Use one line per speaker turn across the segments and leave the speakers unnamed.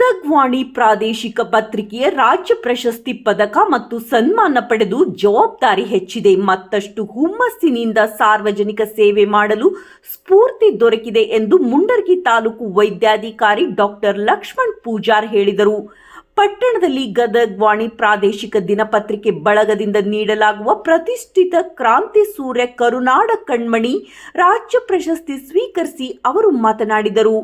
ಗದಗ್ ವಾಣಿ ಪ್ರಾದೇಶಿಕ ಪತ್ರಿಕೆಯ ರಾಜ್ಯ ಪ್ರಶಸ್ತಿ ಪದಕ ಮತ್ತು ಸನ್ಮಾನ ಪಡೆದು ಜವಾಬ್ದಾರಿ ಹೆಚ್ಚಿದೆ. ಮತ್ತಷ್ಟು ಹುಮ್ಮಸ್ಸಿನಿಂದ ಸಾರ್ವಜನಿಕ ಸೇವೆ ಮಾಡಲು ಸ್ಫೂರ್ತಿ ದೊರಕಿದೆ ಎಂದು ಮುಂಡರ್ಗಿ ತಾಲೂಕು ವೈದ್ಯಾಧಿಕಾರಿ ಡಾಕ್ಟರ್ ಲಕ್ಷ್ಮಣ್ ಪೂಜಾರ್ ಹೇಳಿದರು. ಪಟ್ಟಣದಲ್ಲಿ ಗದಗ್ ವಾಣಿ ಪ್ರಾದೇಶಿಕ ದಿನಪತ್ರಿಕೆ ಬಳಗದಿಂದ ನೀಡಲಾಗುವ ಪ್ರತಿಷ್ಠಿತ ಕ್ರಾಂತಿ ಸೂರ್ಯ ಕರುನಾಡ ಕಣ್ಮಣಿ ರಾಜ್ಯ ಪ್ರಶಸ್ತಿ ಸ್ವೀಕರಿಸಿ ಅವರು ಮಾತನಾಡಿದರು.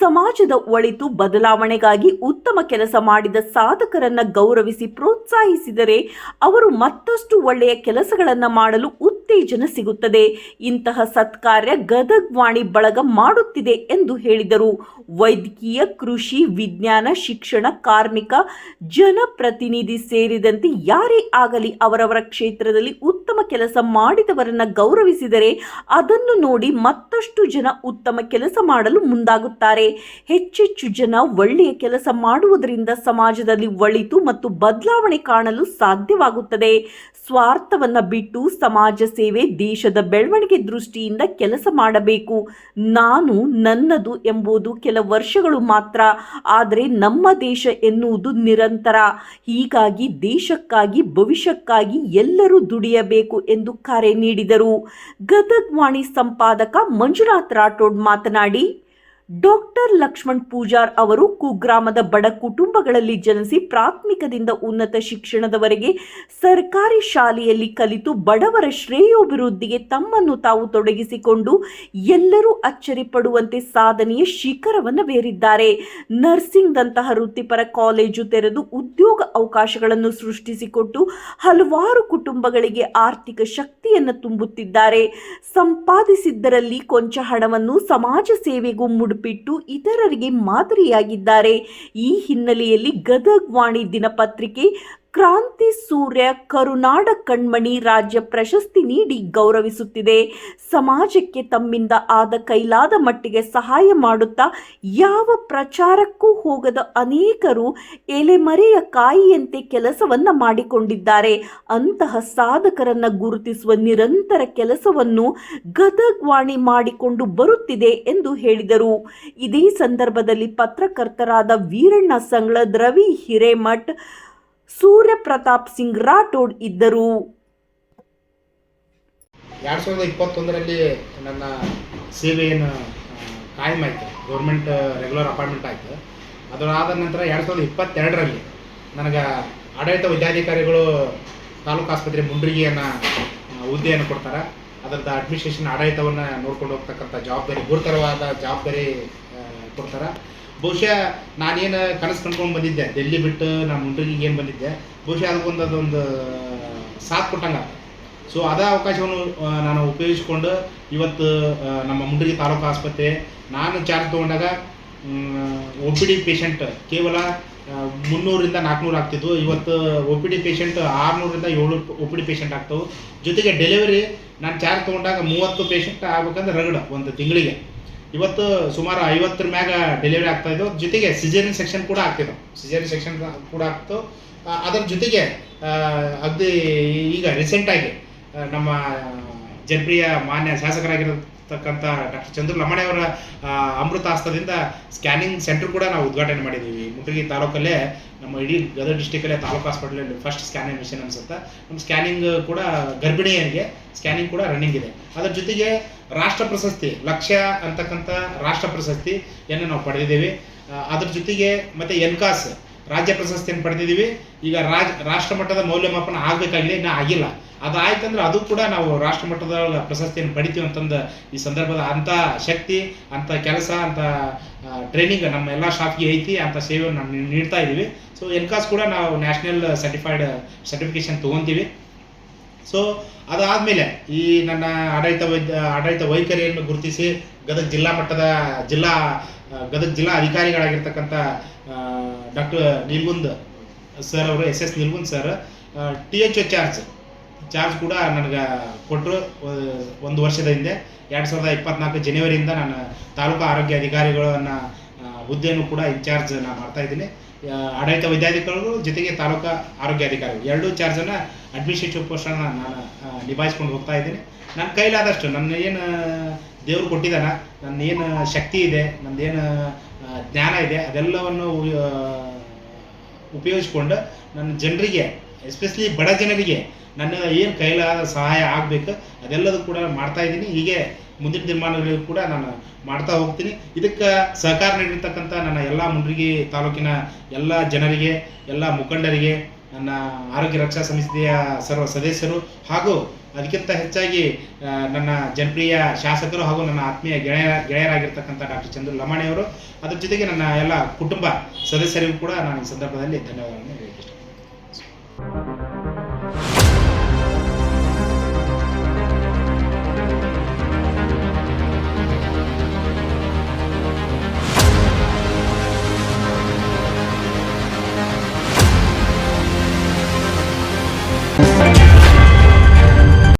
ಸಮಾಜದ ಒಳಿತು ಬದಲಾವಣೆಗಾಗಿ ಉತ್ತಮ ಕೆಲಸ ಮಾಡಿದ ಸಾಧಕರನ್ನ ಗೌರವಿಸಿ ಪ್ರೋತ್ಸಾಹಿಸಿದರೆ ಅವರು ಮತ್ತಷ್ಟು ಒಳ್ಳೆಯ ಕೆಲಸಗಳನ್ನು ಮಾಡಲು ಉತ್ತೇಜನ ಸಿಗುತ್ತದೆ. ಇಂತಹ ಸತ್ಕಾರ್ಯ ಗದಗ್ ವಾಣಿ ಬಳಗ ಮಾಡುತ್ತಿದೆ ಎಂದು ಹೇಳಿದರು. ವೈದ್ಯಕೀಯ, ಕೃಷಿ, ವಿಜ್ಞಾನ, ಶಿಕ್ಷಣ, ಕಾರ್ಮಿಕ, ಜನಪ್ರತಿನಿಧಿ ಸೇರಿದಂತೆ ಯಾರೇ ಆಗಲಿ ಅವರವರ ಕ್ಷೇತ್ರದಲ್ಲಿ ಉತ್ತಮ ಕೆಲಸ ಮಾಡಿದವರನ್ನು ಗೌರವಿಸಿದರೆ ಅದನ್ನು ನೋಡಿ ಮತ್ತಷ್ಟು ಜನ ಉತ್ತಮ ಕೆಲಸ ಮಾಡಲು ಮುಂದಾಗುತ್ತಾರೆ. ಹೆಚ್ಚೆಚ್ಚು ಜನ ಒಳ್ಳೆಯ ಕೆಲಸ ಮಾಡುವುದರಿಂದ ಸಮಾಜದಲ್ಲಿ ಒಳಿತು ಮತ್ತು ಬದಲಾವಣೆ ಕಾಣಲು ಸಾಧ್ಯವಾಗುತ್ತದೆ. ಸ್ವಾರ್ಥವನ್ನು ಬಿಟ್ಟು ಸಮಾಜ ಸೇವೆ ದೇಶದ ಬೆಳವಣಿಗೆ ದೃಷ್ಟಿಯಿಂದ ಕೆಲಸ ಮಾಡಬೇಕು. ನಾನು ನನ್ನದು ಎಂಬುದು ಕೆಲ ವರ್ಷಗಳು ಮಾತ್ರ, ಆದರೆ ನಮ್ಮ ದೇಶ ಎನ್ನುವುದು ನಿರಂತರ. ಹೀಗಾಗಿ ದೇಶಕ್ಕಾಗಿ, ಭವಿಷ್ಯಕ್ಕಾಗಿ ಎಲ್ಲರೂ ದುಡಿಯಬೇಕು ಎಂದು ಕರೆ ನೀಡಿದರು. ಗದಗ್ವಾಣಿ ಸಂಪಾದಕ ಮಂಜುನಾಥ್ ರಾಠೋಡ್ ಮಾತನಾಡಿ ಡಾಕ್ಟರ್ ಲಕ್ಷ್ಮಣ್ ಪೂಜಾರ್ ಅವರು ಕುಗ್ರಾಮದ ಬಡ ಕುಟುಂಬಗಳಲ್ಲಿ ಜನಿಸಿ ಪ್ರಾಥಮಿಕದಿಂದ ಉನ್ನತ ಶಿಕ್ಷಣದವರೆಗೆ ಸರ್ಕಾರಿ ಶಾಲೆಯಲ್ಲಿ ಕಲಿತು ಬಡವರ ಶ್ರೇಯೋಭಿವೃದ್ಧಿಗೆ ತಮ್ಮನ್ನು ತಾವು ತೊಡಗಿಸಿಕೊಂಡು ಎಲ್ಲರೂ ಅಚ್ಚರಿ ಪಡುವಂತೆ ಸಾಧನೆಯ ಶಿಖರವನ್ನು ಬೇರಿದ್ದಾರೆ. ನರ್ಸಿಂಗ್ದಂತಹ ವೃತ್ತಿಪರ ಕಾಲೇಜು ತೆರೆದು ಉದ್ಯೋಗ ಅವಕಾಶಗಳನ್ನು ಸೃಷ್ಟಿಸಿಕೊಟ್ಟು ಹಲವಾರು ಕುಟುಂಬಗಳಿಗೆ ಆರ್ಥಿಕ ಶಕ್ತಿಯನ್ನು ತುಂಬುತ್ತಿದ್ದಾರೆ. ಸಂಪಾದಿಸಿದ್ದರಲ್ಲಿ ಕೊಂಚ ಹಣವನ್ನು ಸಮಾಜ ಸೇವೆಗೂ ಮುಡುಪಿಟ್ಟು ಇತರರಿಗೆ ಮಾದರಿಯಾಗಿದ್ದಾರೆ. ಈ ಹಿನ್ನೆಲೆಯಲ್ಲಿ ಗದಗ್ ವಾಣಿ ದಿನಪತ್ರಿಕೆ ಕ್ರಾಂತಿ ಸೂರ್ಯ ಕರುನಾಡ ಕಣ್ಮಣಿ ರಾಜ್ಯ ಪ್ರಶಸ್ತಿ ನೀಡಿ ಗೌರವಿಸುತ್ತಿದೆ. ಸಮಾಜಕ್ಕೆ ತಮ್ಮಿಂದ ಆದ ಕೈಲಾದ ಮಟ್ಟಿಗೆ ಸಹಾಯ ಮಾಡುತ್ತಾ ಯಾವ ಪ್ರಚಾರಕ್ಕೂ ಹೋಗದ ಅನೇಕರು ಎಲೆಮರೆಯ ಕಾಯಿಯಂತೆ ಕೆಲಸವನ್ನ ಮಾಡಿಕೊಂಡಿದ್ದಾರೆ. ಅಂತಹ ಸಾಧಕರನ್ನ ಗುರುತಿಸುವ ನಿರಂತರ ಕೆಲಸವನ್ನು ಗದಗ್ವಾಣಿ ಮಾಡಿಕೊಂಡು ಬರುತ್ತಿದೆ ಎಂದು ಹೇಳಿದರು. ಇದೇ ಸಂದರ್ಭದಲ್ಲಿ ಪತ್ರಕರ್ತರಾದ ವೀರಣ್ಣ ಸಂಗ್ಳದ್ ರವಿ ಹಿರೇಮಠ್ ಸೂರ್ಯ ಪ್ರತಾಪ್ ಸಿಂಗ್ ರಾಠೋಡ್ ಇದ್ದರು.
ಎರಡು ಸಾವಿರದ ಇಪ್ಪತ್ತೊಂದರಲ್ಲಿ ನನ್ನ ಸೇವೆಯನ್ನು ಕಾಯಂ ಆಯಿತು. ಗೌರ್ಮೆಂಟ್ ರೆಗ್ಯುಲರ್ ಅಪಾಯಿಂಟ್ಮೆಂಟ್ ಆಯಿತು. ಅದರಾದ ನಂತರ ಎರಡು ಸಾವಿರದ ಇಪ್ಪತ್ತೆರಡರಲ್ಲಿ ನನಗೆ ಆಡಳಿತ ವೈದ್ಯಾಧಿಕಾರಿಗಳು ತಾಲೂಕು ಆಸ್ಪತ್ರೆ ಮುಂಡ್ರಿಗೆಯನ್ನು ಹುದ್ದೆಯನ್ನು ಕೊಡ್ತಾರೆ. ಅದರದ್ದು ಅಡ್ಮಿನಿಸ್ಟ್ರೇಷನ್ ಆಡಳಿತವನ್ನು ನೋಡ್ಕೊಂಡು ಹೋಗ್ತಕ್ಕಂಥ ಜವಾಬ್ದಾರಿ, ಗುರುತರವಾದ ಜವಾಬ್ದಾರಿ ಕೊಡ್ತಾರೆ. ಬಹುಶಃ ನಾನೇನು ಕನಸು ಕಂಡ್ಕೊಂಡು ಬಂದಿದ್ದೆ. ಡೆಲ್ಲಿ ಬಿಟ್ಟು ನಾನು ಮುಂಡ್ರಿಗೆ ಏನು ಬಂದಿದ್ದೆ. ಬಹುಶಃ ಅದಕ್ಕೊಂದು ಅದೊಂದು, ಸಾಥ್ ಕೊಟ್ಟಂಗೆ ಸೊ ಅದೇ ಅವಕಾಶವನ್ನು ನಾನು ಉಪಯೋಗಿಸ್ಕೊಂಡು ಇವತ್ತು ನಮ್ಮ ಮುಂಡ್ರಿಗೆ ತಾಲೂಕು ಆಸ್ಪತ್ರೆ, ನಾನು ಚಾರ್ಜ್ ತೊಗೊಂಡಾಗ ಒ ಪಿ ಡಿ ಪೇಷಂಟ್ ಕೇವಲ ಮುನ್ನೂರಿಂದ ನಾಲ್ಕುನೂರು ಆಗ್ತಿತ್ತು. ಇವತ್ತು ಒ ಪಿ ಡಿ ಪೇಷಂಟ್ ಆರುನೂರಿಂದ ಏಳ್ನೂರು ಒ ಪಿ ಡಿ ಪೇಷಂಟ್ ಆಗ್ತವೆ. ಜೊತೆಗೆ ಡೆಲಿವರಿ ನಾನು ಚಾರ್ಜ್ ತೊಗೊಂಡಾಗ ಮೂವತ್ತು ಪೇಷಂಟ್ ಆಗ್ಬೇಕಂದ್ರೆ ರಗಡ ಒಂದು ತಿಂಗಳಿಗೆ. ಇವತ್ತು ಸುಮಾರು ಐವತ್ತರ ಮ್ಯಾಗ ಡೆಲಿವರಿ ಆಗ್ತಾ ಇದ್ದವು ಜೊತೆಗೆ ಸಿಜೇರಿಯನ್ ಸೆಕ್ಷನ್ ಕೂಡ ಆಗ್ತಿದ್ದವು ಸಿಜೇರಿಯನ್ ಸೆಕ್ಷನ್ ಕೂಡ ಆಗ್ತು ಅದರ ಜೊತೆಗೆ ಅಗದಿ ಈಗ ರೀಸೆಂಟಾಗಿ ನಮ್ಮ ಜನಪ್ರಿಯ ಮಾನ್ಯ ಶಾಸಕರಾಗಿರತಕ್ಕಂಥ ಡಾಕ್ಟರ್ ಚಂದ್ರು ಅಮೃತ ಹಸ್ತದಿಂದ ಸ್ಕ್ಯಾನಿಂಗ್ ಸೆಂಟರ್ ಕೂಡ ನಾವು ಉದ್ಘಾಟನೆ ಮಾಡಿದ್ದೀವಿ. ಮುಂಡ್ರಿಗಿ ತಾಲೂಕಲ್ಲೇ, ನಮ್ಮ ಇಡೀ ಗದಗ ಡಿಸ್ಟಿಕಲ್ಲೇ ತಾಲೂಕು ಹಾಸ್ಪಿಟಲಲ್ಲಿ ಫಸ್ಟ್ ಸ್ಕ್ಯಾನಿಂಗ್ ಮಿಷನ್ ಅನ್ಸುತ್ತೆ. ನಮ್ಮ ಸ್ಕ್ಯಾನಿಂಗ್ ಕೂಡ ಗರ್ಭಿಣಿಯರಿಗೆ ಸ್ಕ್ಯಾನಿಂಗ್ ಕೂಡ ರನ್ನಿಂಗ್ ಇದೆ. ಅದರ ಜೊತೆಗೆ ರಾಷ್ಟ್ರ ಪ್ರಶಸ್ತಿ, ಲಕ್ಷ್ಯ ಅಂತಕ್ಕಂಥ ರಾಷ್ಟ್ರ ಪ್ರಶಸ್ತಿಯನ್ನು ನಾವು ಪಡೆದಿದ್ದೀವಿ. ಅದ್ರ ಜೊತೆಗೆ ಮತ್ತೆ ಎನ್ಕಾಸ್, ರಾಜ್ಯ ಪ್ರಶಸ್ತಿಯನ್ನು ಪಡೆದಿದ್ದೀವಿ. ಈಗ ರಾಜ್, ರಾಷ್ಟ್ರ ಮಟ್ಟದ ಮೌಲ್ಯಮಾಪನ ಆಗಬೇಕಾಗಿದೆ ಇನ್ನೂ ಆಗಿಲ್ಲ. ಅದಾಯ್ತಂದ್ರೆ ಅದು ಕೂಡ ನಾವು ರಾಷ್ಟ್ರ ಮಟ್ಟದ ಪ್ರಶಸ್ತಿಯನ್ನು ಪಡಿತೀವಿ ಅಂತಂದು ಈ ಸಂದರ್ಭದ ಅಂಥ ಶಕ್ತಿ, ಅಂಥ ಕೆಲಸ, ಅಂಥ ಟ್ರೈನಿಂಗ್ ನಮ್ಮ ಎಲ್ಲ ಸ್ಟಾಫ್ಗೆ ಐತಿ, ಅಂಥ ಸೇವೆಯನ್ನು ನಾವು ನೀಡ್ತಾ ಇದ್ದೀವಿ ಸೊ ಎನ್ಕಾಸ್ ಕೂಡ ನಾವು ನ್ಯಾಷನಲ್ ಸರ್ಟಿಫೈಡ್ ಸರ್ಟಿಫಿಕೇಶನ್ ತೊಗೊತೀವಿ. ಸೊ ಅದಾದಮೇಲೆ ಈ ನನ್ನ ಆಡಳಿತ ವೈದ್ಯ, ಆಡಳಿತ ವೈಖರಿಯನ್ನು ಗುರುತಿಸಿ ಗದಗ ಜಿಲ್ಲಾ ಮಟ್ಟದ, ಜಿಲ್ಲಾ ಗದಗ ಜಿಲ್ಲಾ ಅಧಿಕಾರಿಗಳಾಗಿರ್ತಕ್ಕಂಥ ಡಾಕ್ಟರ್ ನಿಲ್ಗುಂದ್ ಸರ್ ಅವರು, S S Nilgund sir T H charge charge ಕೂಡ ನನಗೆ ಕೊಟ್ಟರು ಒಂದು ವರ್ಷದ ಹಿಂದೆ. ಎರಡು ಸಾವಿರದ ಇಪ್ಪತ್ನಾಲ್ಕು ಜನವರಿಯಿಂದ ನಾನು ತಾಲೂಕು ಆರೋಗ್ಯ ಅಧಿಕಾರಿಗಳನ್ನ ಹುದ್ದೆಯನ್ನು ಕೂಡ ಇನ್ಚಾರ್ಜ್ ನಾನು ಮಾಡ್ತಾ ಇದ್ದೀನಿ. ಆ, ಆಡಳಿತ ವೈದ್ಯಾಧಿಕಾರಿಗಳು ಜೊತೆಗೆ ತಾಲೂಕು ಆರೋಗ್ಯ ಎರಡೂ ಚಾರ್ಜನ್ನು ಅಡ್ಮಿನಿಸ್ಟ್ರೇಟಿವ್ ಪೋಸ್ಟನ್ನು ನಾನು ನಿಭಾಯಿಸ್ಕೊಂಡು ಹೋಗ್ತಾ ಇದ್ದೀನಿ. ನನ್ನ ಕೈಲಾದಷ್ಟು ನನ್ನ ಏನು ದೇವರು ಕೊಟ್ಟಿದ್ದಾನ ನನ್ನ ಏನು ಶಕ್ತಿ ಇದೆ ನಂದೇನು ಜ್ಞಾನ ಇದೆ ಅದೆಲ್ಲವನ್ನು ಉಪಯೋಗಿಸ್ಕೊಂಡು ನನ್ನ ಜನರಿಗೆ ಎಸ್ಪೆಷಲಿ ಬಡ ಜನರಿಗೆ ನನ್ನ ಏನು ಕೈಲಾದ ಸಹಾಯ ಆಗಬೇಕು ಅದೆಲ್ಲದೂ ಕೂಡ ಮಾಡ್ತಾ ಇದ್ದೀನಿ. ಹೀಗೆ ಮುಂದಿನ ದಿನಮಾನಗಳಿಗೂ ಕೂಡ ನಾನು ಮಾಡ್ತಾ ಹೋಗ್ತೀನಿ. ಇದಕ್ಕೆ ಸಹಕಾರ ನೀಡಿರ್ತಕ್ಕಂಥ ನನ್ನ ಎಲ್ಲ ಮುಂಡ್ರಿಗಿ ತಾಲೂಕಿನ ಎಲ್ಲ ಜನರಿಗೆ, ಎಲ್ಲ ಮುಖಂಡರಿಗೆ, ನನ್ನ ಆರೋಗ್ಯ ರಕ್ಷಾ ಸಮಿತಿಯ ಸರ್ವ ಸದಸ್ಯರು ಹಾಗೂ ಅದಕ್ಕಿಂತ ಹೆಚ್ಚಾಗಿ ನನ್ನ ಜನಪ್ರಿಯ ಶಾಸಕರು ಹಾಗೂ ನನ್ನ ಆತ್ಮೀಯ ಗೆಳೆಯ, ಗೆಳೆಯರಾಗಿರ್ತಕ್ಕಂಥ ಡಾಕ್ಟರ್ ಚಂದ್ರ ಲಮಾಣಿಯವರು ಅದ್ರ ಜೊತೆಗೆ ನನ್ನ ಎಲ್ಲ ಕುಟುಂಬ ಸದಸ್ಯರಿಗೂ ಕೂಡ ನಾನು ಈ ಸಂದರ್ಭದಲ್ಲಿ ಧನ್ಯವಾದಗಳನ್ನು